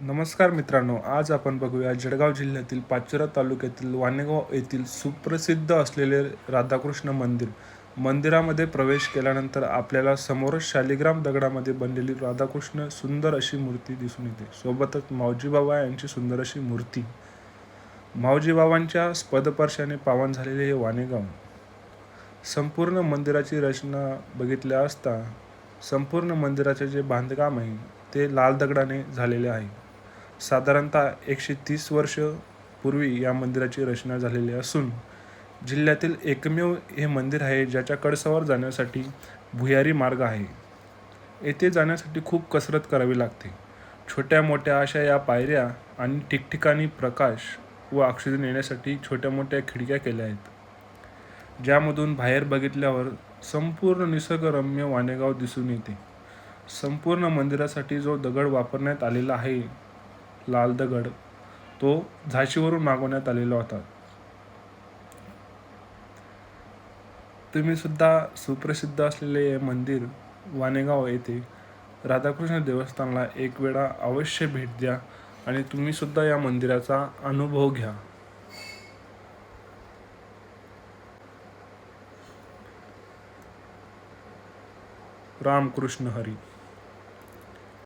नमस्कार मित्रांनो आज आपण बघूया जळगाव जिल्ह्यातील पाचोरा तालुक्यातील वानेगाव येथील सुप्रसिद्ध असलेले राधाकृष्ण मंदिर. मंदिरामध्ये प्रवेश केल्यानंतर आपल्याला समोरच शालिग्राम दगडामध्ये बनलेली राधाकृष्ण सुंदर अशी मूर्ती दिसून येते. सोबतच मावजी बाबा यांची सुंदर अशी मूर्ती. मावजी बाबांच्या स्पदपर्शाने पावन झालेले हे वानेगाव. संपूर्ण मंदिराची रचना बघितल्या असता संपूर्ण मंदिराचे जे बांधकाम आहे ते लाल दगडाने झालेले आहे. साधारणतः एकशे तीस वर्ष पूर्वी या मंदिराची रचना झालेली असून जिल्ह्यातील एकमेव हे मंदिर आहे ज्याच्या कळसावर जाण्यासाठी भुयारी मार्ग आहे. येथे जाण्यासाठी खूप कसरत करावी लागते. छोट्या मोठ्या अशा या पायऱ्या आणि ठिकठिकाणी प्रकाश व ऑक्सिजन येण्यासाठी छोट्या मोठ्या खिडक्या केल्या आहेत. ज्यामधून बाहेर बघितल्यावर संपूर्ण निसर्गरम्य वाणेगाव दिसून येते. संपूर्ण मंदिरासाठी जो दगड वापरण्यात आलेला आहे लाल दगड तो झाशीवरून मागवण्यात आलेला होता. तुम्ही सुद्धा सुप्रसिद्ध असलेले हे मंदिर वानेगाव येथे राधाकृष्ण देवस्थानला एक वेळा अवश्य भेट द्या आणि तुम्ही सुद्धा या मंदिराचा अनुभव घ्या. रामकृष्ण हरी.